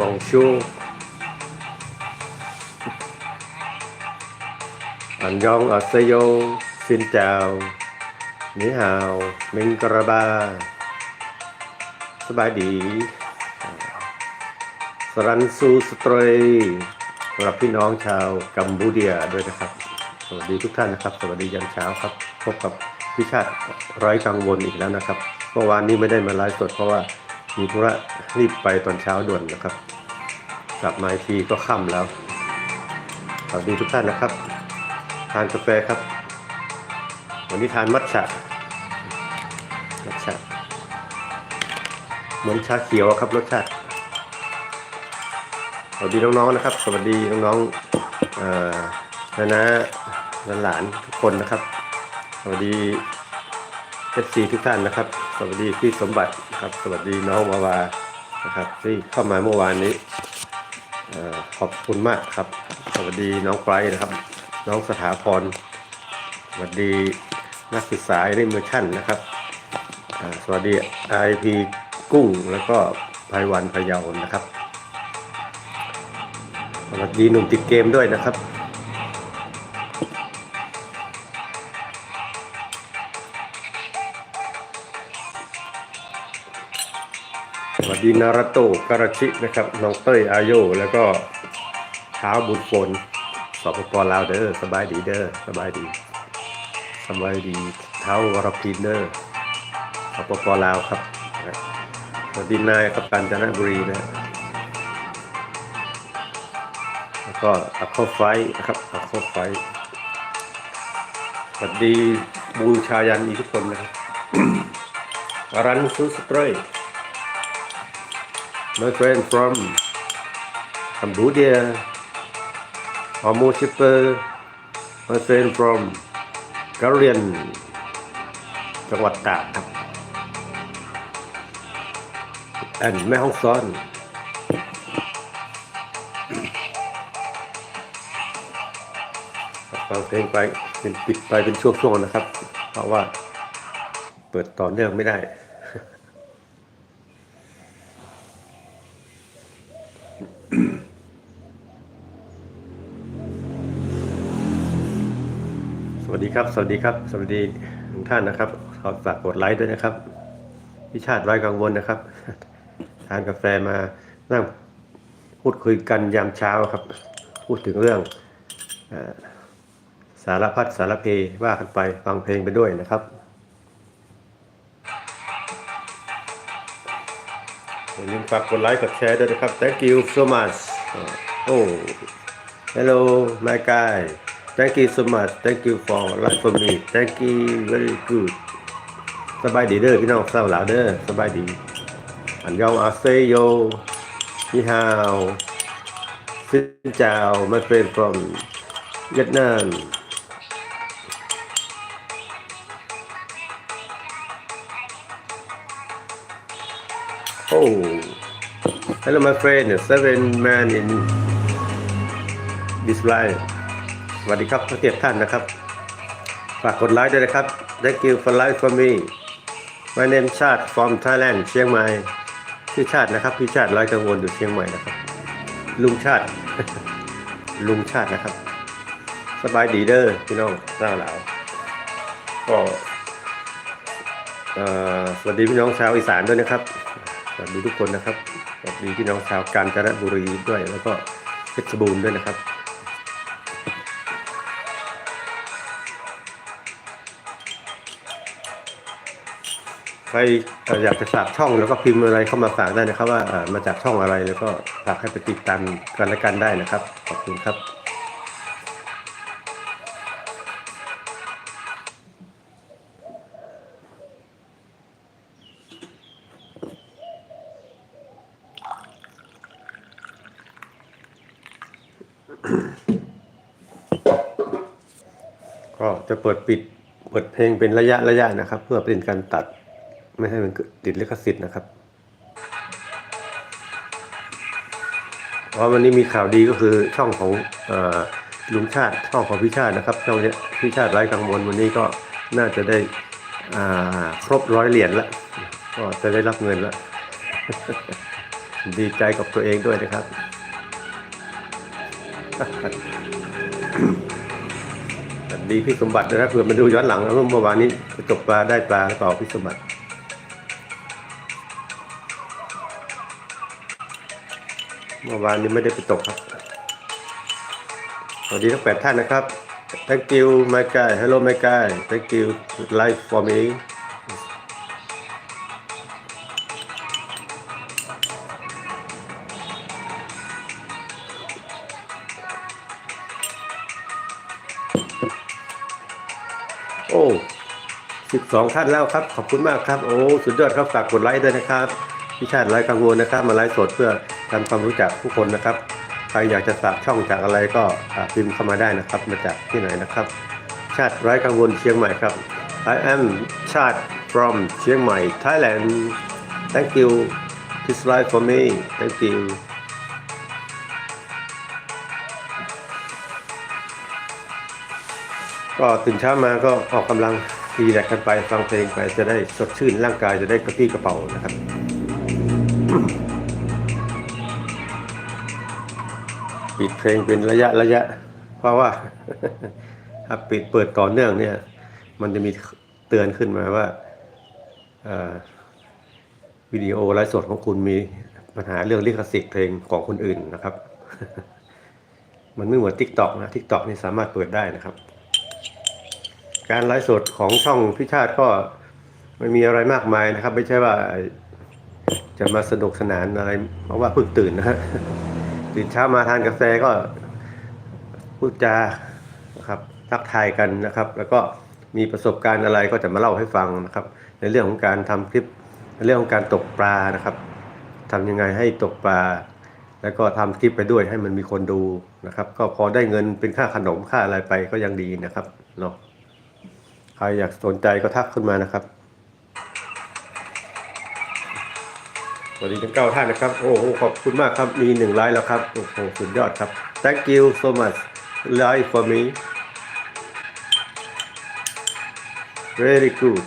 บองชูอันยองอัสโยซินเจาวนิฮาวมิงกระบา สบายดี สรันซูสตรยสำหรับพี่น้องชาวกัมพูเดียด้วยนะครับ สวัสดีทุกท่านนะครับ สวัสดียันเช้าครับ พบกับพิชาติไร้กังวลอีกแล้วนะครับ เมื่อวานนี้ไม่ได้มาไลฟ์สดเพราะว่า มีธุระรีบไปตอนเช้าด่วนนะครับ กลับมาทีก็ค่ำแล้วสวัสดีทุกท่านนะครับ ทานกาแฟครับ วันนี้ทานมัทฉะมัทฉะเหมือนชาเขียวครับรสชาติสวัสดีน้องๆนะครับ สวัสดีน้องๆเอ่นะนะหลานๆทุกคนนะครับ สวัสดีเอฟซีทุกท่านนะครับ สวัสดีพี่สมบัตินะครับ สวัสดีน้องวาวานะครับที่เข้ามาเมื่อวานนี้ขอบคุณมากครับ สวัสดีน้องไฟนะครับ น้องสถาพรสวัสดีนักศึกษาในเมอร์ชั่นนะครับสวัสดีไอพีกุ้งแล้วก็ไพวันพะเยานะครับสวัสดีหนุ่มติดเกมด้วยนะครับ ดีนาราโตการาชินะครับน้องเต้ยอาโยแล้วก็เท้าบุญฝนสปปลาวเด้อสบายดีเด้อสบายดีสบายดีเท้าวรพินเด้อสปปลาวครับสวัสดีนายครับกาญจนบุรีนะแล้วก็อัคโคไฟนะครับอัคโคไฟสวัสดีบูชายันอีกทุกคนนะครับรันซูสเตรย์ my friend from Cambodia Homo Shipper my friend from g a r i a n จังหวัดตากครับแอนแม่ห้องซ้อน ฟังเพลงไปเป็นปิดไปเป็นช่วงๆนะครับ เพราะว่าเปิดต่อเนื่องไม่ได้ สวัสดี ครับ สวัสดีครับ สวัสดีทุกท่านนะครับ ขอฝากกดไลค์ด้วยนะครับพี่ชาติไร้กังวลนะครับ ทานกาแฟมานั่งพูดคุยกันยามเช้าครับ พูดถึงเรื่องอสารพัดสารเพว่ากันไปฟังเพลงไปด้วยนะครับอย่าลืมฝากกดไลค์กดแชร์ด้วยนะครับ thank you so much โอ้ hello my guy thank you so much thank you for like for me thank you very good สบายดีเด้อพี่น้องเศร้าหลาวเด้อสบายดีอันยองอาเซโยนี่ฮาวซินเจ้า my friend from เวียดนาม Oh, hello, my friend. Seven man in this line. สวัสดีครับทั้งเจ็ดท่านนะครับ ฝากกดไลค์ด้วยนะครับ Thank you for life for me. My name ชาติ from Thailand เชียงใหม่ชื่อชาตินะครับพี่ชาติร้กังวลอยู่เชียงใหม่นะครับ ลุงชาติ ลุงชาตินะครับ สบายดีเด้อพี่น้องเจ้าหลาวก็สวัสดีพี่น้องชาวอีสานด้วยนะครับสวัสดีทุกคนนะครับสวัสดีพี่น้องชาวกาญจนบุรีด้วย แล้วก็เพชรบูรณ์ด้วยนะครับ ครอยากจะฝากช่องแล้วก็พิมพ์อะไรเข้ามาฝากได้นะครับ ว่ามาจากช่องอะไรแล้วก็ฝากให้ไปติดตามกันและกันได้นะครับ ขอบคุณครับก็จะเปิดปิดเปิดเพลงเป็นระยะระยะนะครับ เพื่อเป็นการตัด ไม่ให้มันเกิดติดลิขสิทธิ์นะครับเพราะวันนี้มีข่าวดีก็คือช่องของอลุงชาติช่องของพี่ชาตินะครับช่องนี้พี่ชาติไร้กังวลวันนี้ก็น่าจะได้ครบร้อยเหรียญแล้วก็จะได้รับเงินแล้วดีใจกับตัวเองด้วยนะครับ ดีพี่สมบัตินะครับเผื่อมาดูย้อนหลังนะเมื่อวานนี้ไปตกปลาได้ปลาหรือเปล่าพี่สมบัติ เมื่อวานนี้ไม่ได้ไปตกครับสวัสดีทั้งแปดท่านนะครับ thank you my guy hello my guy thank you live for me โอ้สิบสองท่านแล้วครับ ขอบคุณมากครับ โอ้ สุดยอดครับ ฝากกดไลค์ด้วยนะครับ พี่ชาติไลค์กังวลนะครับ มาไลฟ์สดเพื่อ ทำความรู้จักผู้คนนะครับ ใครอยากจะฝากช่องจากอะไรก็พิมพ์เข้ามาได้นะครับ มาจากที่ไหนนะครับ ชาติไร้กังวลเชียงใหม่ครับ I am ชาติ from เชียงใหม่ Thailand thank you this live for me thank you ก็ตื่นเช้ามาก็ออกกำลังทีแลกกันไปฟังเพลงไปจะได้สดชื่นร่างกายจะได้กระปี้กระเป๋านะครับ ปิดเพลงเป็นระยะระยะ เพราะว่าถ้าปิดเปิดต่อเนื่องเนี่ย มันจะมีเตือนขึ้นมาว่าวิดีโอไลฟ์สดของคุณมีปัญหาเรื่องลิขสิทธิ์เพลงของคนอื่นนะครับ มันไม่เหมือน t ิ k t o k นะ t ิ k t o k นี่สามารถเปิดได้นะครับ การไลฟ์สดของช่องพิชาติก็ไม่มีอะไรมากมายนะครับ ไม่ใช่ว่าจะมาสนุกสนานอะไร เพราะว่าเพิ่งตื่นนะฮะ ตื่นเช้ามาทานกาแฟก็พูดจานะครับทักทายกันนะครับ แล้วก็มีประสบการณ์อะไรก็จะมาเล่าให้ฟังนะครับ ในเรื่องของการทำคลิปในเรื่องของการตกปลานะครับทำยังไงให้ตกปลา แล้วก็ทำคลิปไปด้วยให้มันมีคนดูนะครับ ก็พอได้เงินเป็นค่าขนมค่าอะไรไปก็ยังดีนะครับเนาะใครอยากสนใจก็ทักขึ้นมานะครับ สวัสดีทั้งเก้าท่านนะครับ โอ้โหขอบคุณมากครับ มีหนึ่งไลค์แล้วครับ โอ้โหสุดยอดครับ thank you so much like for me very good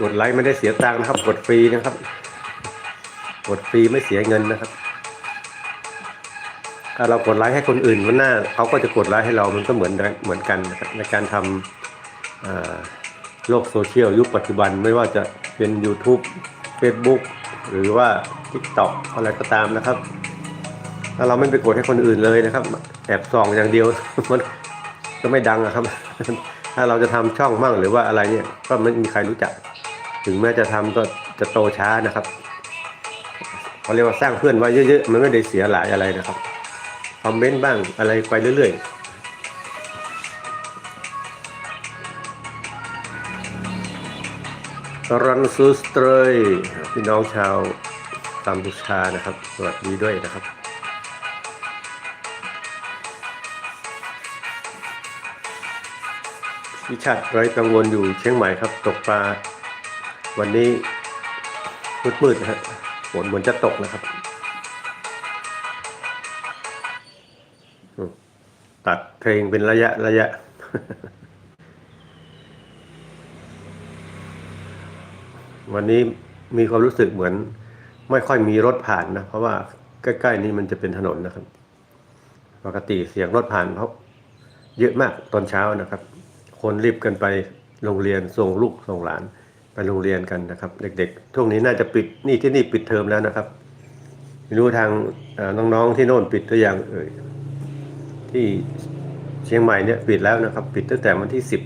กดไลค์ไม่ได้เสียตังค์นะครับ กดฟรีนะครับ กดฟรีไม่เสียเงินนะครับ ถ้าเรากดไลค์ให้คนอื่นมันหน้าเขาก็จะกดไลค์ให้เรามันก็เหมือนเหมือนกันนะครับในการทำอ่า โลกโซเชียลยุคปัจจุบันไม่ว่าจะเป็น YouTube Facebook หรือว่า TikTok อะไรก็ตามนะครับ ถ้าเราไม่ไปกดให้คนอื่นเลยนะครับ แอบส่องอย่างเดียวมันก็ไม่ดังอะครับ ถ้าเราจะทำช่องมั่งหรือว่าอะไรเนี่ยก็ไม่มีใครรู้จัก ถึงแม้จะทำก็จะโตช้านะครับเขาเรียกว่าสร้างเพื่อนไว้เยอะๆมันไม่ได้เสียหลายอะไรนะครับคอมเมนต์บ้างอะไรไปเรื่อยๆ รันซูสเตรยพี่น้องชาวกัมพูชานะครับ สวัสดีด้วยนะครับพิชาติไร้กังวลอยู่เชียงใหม่ครับ ตกปลา วันนี้มืดๆนะฮะฝนเหมือนจะตกนะครับ ตัดเพลงเป็นระยะระยะ วันนี้มีความรู้สึกเหมือน ไม่ค่อยมีรถผ่านนะ เพราะว่าใกล้ ๆ นี้มันจะเป็นถนนนะครับ ปกติเสียงรถผ่านเขาเยอะมากตอนเช้านะครับ คนรีบกันไปโรงเรียนส่งลูกส่งหลานไปโรงเรียนกันนะครับ เด็กๆช่วงนี้น่าจะปิดนี่ที่นี่ปิดเทอมแล้วนะครับไม่รู้ทางน้องๆที่โน่นปิดหรือยังเอ่ยที่เชียงใหม่เนี่ยปิดแล้วนะครับ ปิดตั้งแต่วันที่สิบ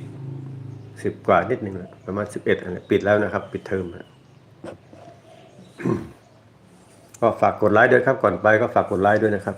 สิบกว่านิดหนึ่งแหละประมาณสิบเอ็ดปิดแล้วนะครับ ปิดเทอมก็ฝากกดไลค์ด้วยครับ ก่อนไปก็ฝากกดไลค์ด้วยนะครับ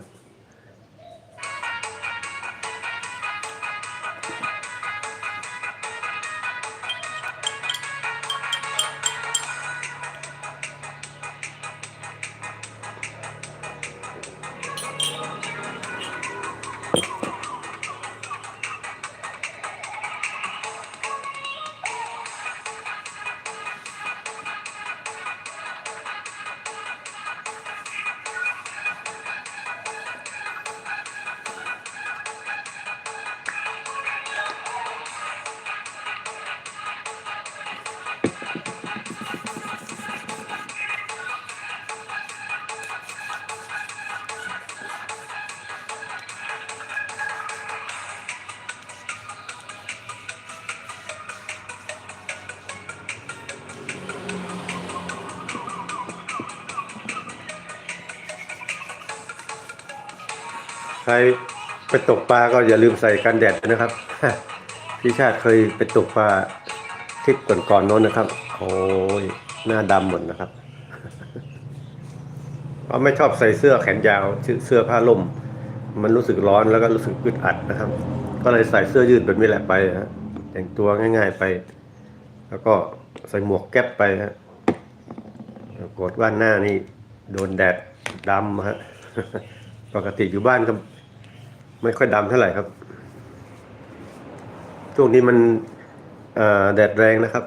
รไปตกปลาก็อย่าลืมใส่กันแดดนะครับพี่ชาติเคยไปตกปลาทริปก่อนๆโน้นนะครับ โอ้ยหน้าดำหมดนะครับเพราะไม่ชอบใส่เสื้อแขนยาวเสื้อผ้าล่ม มันรู้สึกร้อนแล้วก็รู้สึกอึดอัดนะครับ ก็เลยใส่เสื้อยืดแบบนี้แหละไปฮะแต่งตัวง่าย ๆไป แล้วก็ใส่หมวกแก๊ปไปฮะปรากฏว่าหน้านี่โดนแดดดำฮะปกติอยู่บ้านก็ ไม่ค่อยดำเท่าไหร่ครับ ช่วงนี้มันแดดแรงนะครับ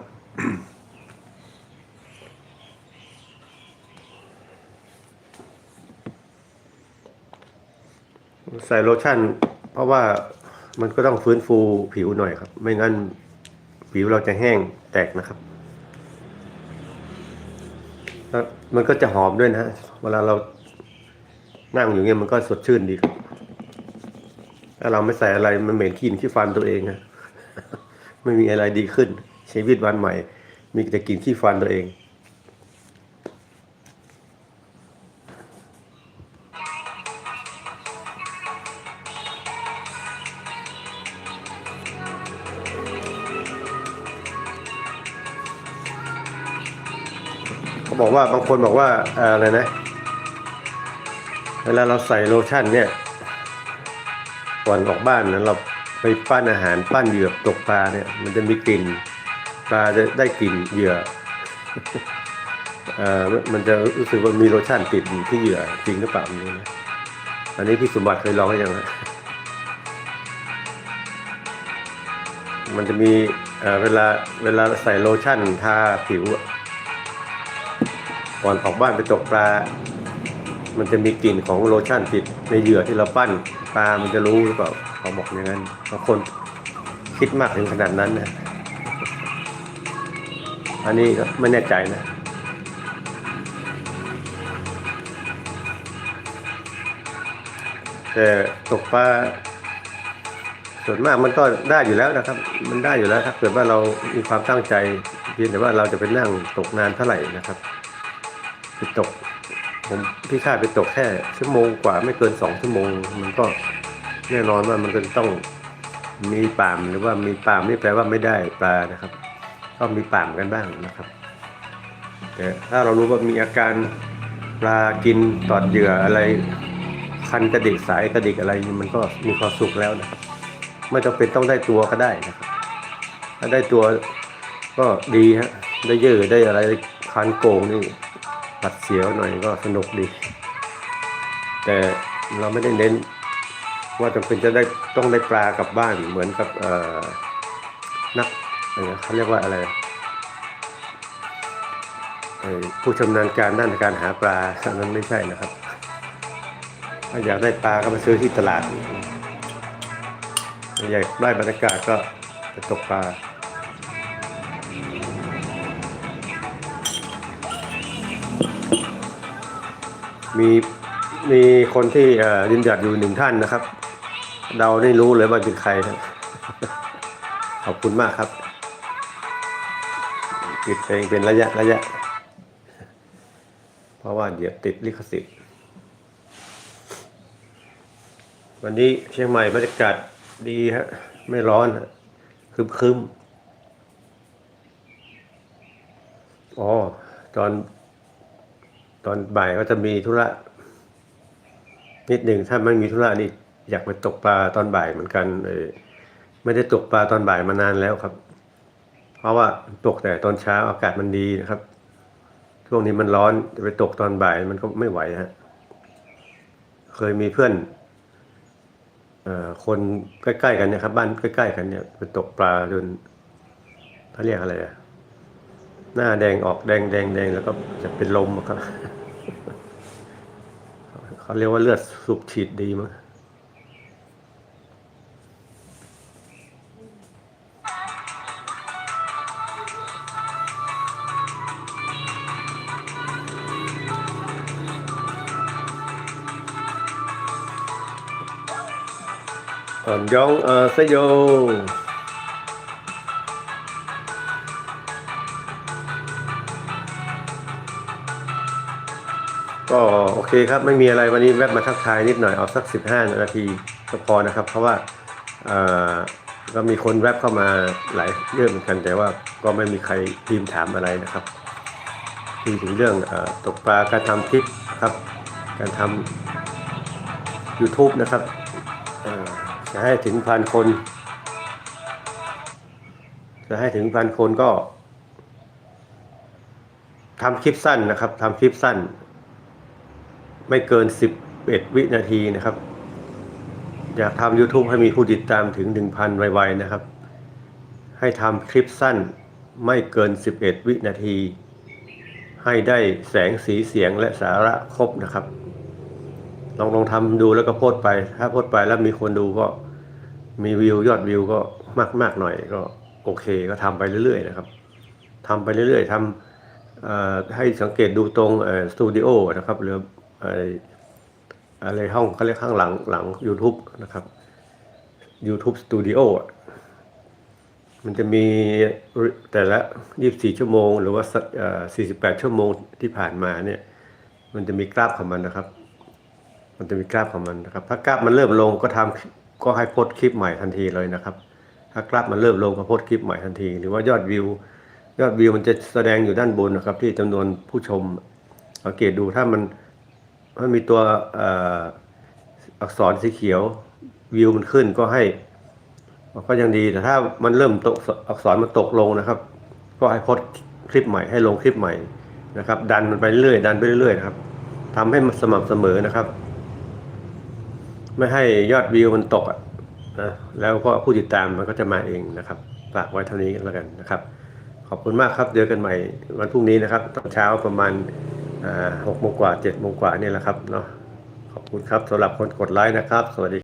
ใส่โลชั่น เพราะว่ามันก็ต้องฟื้นฟูผิวหน่อยครับ ไม่งั้นผิวเราจะแห้งแตกนะครับแล้วมันก็จะหอมด้วยนะ เวลาเรานั่งอยู่เงี้ยมันก็สดชื่นดีครับ ถ้าเราไม่ใส่อะไรมันเหม็นขี้นขี้ฟันตัวเองนะไม่มีอะไรดีขึ้น ชีวิตวันใหม่ มีแต่กินขี้ฟันตัวเองเขาบอกว่าบางคนบอกว่าอะไรนะ เวลาเราใส่โลชั่นเนี่ย ก่อนออกบ้านนะเราไปปั้นอาหารปั้นเหยื่อตกปลาเนี่ยมันจะมีกลิ่นปลาจะได้กลิ่นเหยื่อเอ่อมันจะรู้สึกว่ามีโลชั่นติดที่เหยื่อจริงหรือเปล่าไม่รู้นะอันนี้พี่สมบัติเคยลองหรือยังฮะมันจะมีเอ่อเวลาเวลาใส่โลชั่นทาผิวก่อนออกบ้านไปตกปลา มันจะมีกลิ่นของโลชั่นติดในเหยื่อที่เราปั้นปลามันจะรู้หรือเปล่าเขาบอกอย่างนั้นบางคนคิดมากถึงขนาดนั้นนะอันนี้ก็ไม่แน่ใจนะแต่ตกปลาส่วนมากมันก็ได้อยู่แล้วนะครับ มันได้อยู่แล้วถ้าเกิดว่าเรามีความตั้งใจเพียงแต่ว่าเราจะไปนั่งตกนานเท่าไหร่นะครับตก ผมพี่คาดไปตกแค่ชั่วโมงกว่าไม่เกินสองชั่วโมง มันก็แน่นอนว่ามันก็ต้องมีป่ามหรือว่ามีปามนี่แปลว่าไม่ได้ปลานะครับ ก็มีป่ามกันบ้างนะครับ แต่ถ้าเรารู้ว่ามีอาการปลากินตอดเหยื่ออะไร คันกระดิกสายกระดิกอะไรมันก็มีความสุขแล้วนะครับ ไม่จำเป็นต้องได้ตัวก็ได้นะครับ ถ้าได้ตัวก็ดีฮะได้เยอะได้อะไรคันโกงนี่ ปัดเสียวหน่อยก็สนุกดี แต่เราไม่ได้เน้น ว่าจำเป็นจะได้ต้องได้ปลากลับบ้านเหมือนกับนักเอ่อเขาเรียกว่าอะไรผู้ชำนาญการด้านการหาปลาอันนั้นไม่ใช่นะครับ ถ้าอยากได้ปลาก็ไปซื้อที่ตลาดอยากได้บรรยากาศก็ไปตกปลา มีมีคนที่ยืนหยัดอยู่หนึ่งท่านนะครับ เราได้รู้เลยว่าเป็นใครนะขอบคุณมากครับปิดเพลงเป็นระยะระยะ เพราะว่าเดี๋ยวติดลิขสิทธิ์ วันนี้เชียงใหม่บรรยากาศดีฮะ ไม่ร้อนฮะคึมคึมอ๋อ ตอน ตอนบ่ายก็จะมีธุระนิดหนึ่งถ้าไม่มีธุระนี่อยากไปตกปลาตอนบ่ายเหมือนกันเออไม่ได้ตกปลาตอนบ่ายมานานแล้วครับ เพราะว่าตกแต่ตอนเช้าอากาศมันดีนะครับ ช่วงนี้มันร้อนจะไปตกตอนบ่ายมันก็ไม่ไหวฮะเคยมีเพื่อนเอ่อคนใกล้ๆกันเนี่ยครับ บ้านใกล้ๆกันเนี่ย ไปตกปลาจนเขาเรียกอะไรอะ หน้าแดงออกแดงแดงแดงแล้วก็จะเป็นลมครับเขาเรียกว่าเลือดสูบฉีดดีมั้งอ่อนยองเออเซโย ก็โอเคครับไม่มีอะไรวันนี้แวบมาทักทายนิดหน่อยเอาสัก 15 นาทีก็พอนะครับ เพราะว่าก็มีคนแวบเข้ามาหลายเรื่องเหมือนกัน แต่ว่าก็ไม่มีใครพิมพ์ถามอะไรนะครับคุยถึงเรื่องอตกปลาการทำคลิปครับการทำ YouTube นะครับจะให้ถึงพันคน จะให้ถึงพันคนก็ทำคลิปสั้นนะครับทำคลิปสั้น ไม่เกิน 11 วินาทีนะครับ อยากทำ YouTube ให้มีผู้ติดตามถึง 1,000 ไวๆนะครับ ให้ทำคลิปสั้นไม่เกิน 11 วินาที ให้ได้แสงสีเสียงและสาระครบนะครับ ลองลองทำดูแล้วก็โพสต์ไป ถ้าโพสต์ไปแล้วมีคนดูก็มีวิวยอดวิวก็มากมากหน่อยก็โอเคก็ทำไปเรื่อยๆนะครับทำไปเรื่อยๆทำให้สังเกตดูตรงสตูดิโอนะครับหรือ อ้อะไรห้องเขาเรียกข้างหลังหลัง YouTube นะครับ YouTube Studio อะมันจะมีแต่ละ 24 ชั่วโมง หรือว่าสักเอ่อ48 ชั่วโมงที่ผ่านมาเนี่ย มันจะมีกราฟของมันนะครับ มันจะมีกราฟของมันนะครับ ถ้ากราฟมันเริ่มลงก็ทำก็ให้โพสคลิปใหม่ทันทีเลยนะครับ ถ้ากราฟมันเริ่มลงก็โพสคลิปใหม่ทันที หรือว่ายอดวิวยอดวิวมันจะแสดงอยู่ด้านบนนะครับ ที่จำนวนผู้ชมสังเกตดูถ้ามัน มันมีตัวอักษรสีเขียววิวมันขึ้นก็ให้ก็ยังดีแต่ถ้ามันเริ่มตกอักษรมันตกลงนะครับ ก็ให้โพสคลิปใหม่ให้ลงคลิปใหม่นะครับ ดันมันไปเรื่อยดันไปเรื่อยนะครับทำให้มันสม่ำเสมอนะครับ ไม่ให้ยอดวิวมันตกอะนะแล้วก็ผู้ติดตามมันก็จะมาเองนะครับฝากไว้เท่านี้แล้วกันนะครับ ขอบคุณมากครับเจอกันใหม่วันพรุ่งนี้นะครับตอนเช้าประมาณ หกโมงกว่าเจ็ดโมงกว่านี่แหละครับเนาะขอบคุณครับสำหรับคนกดไลค์นะครับ สวัสดี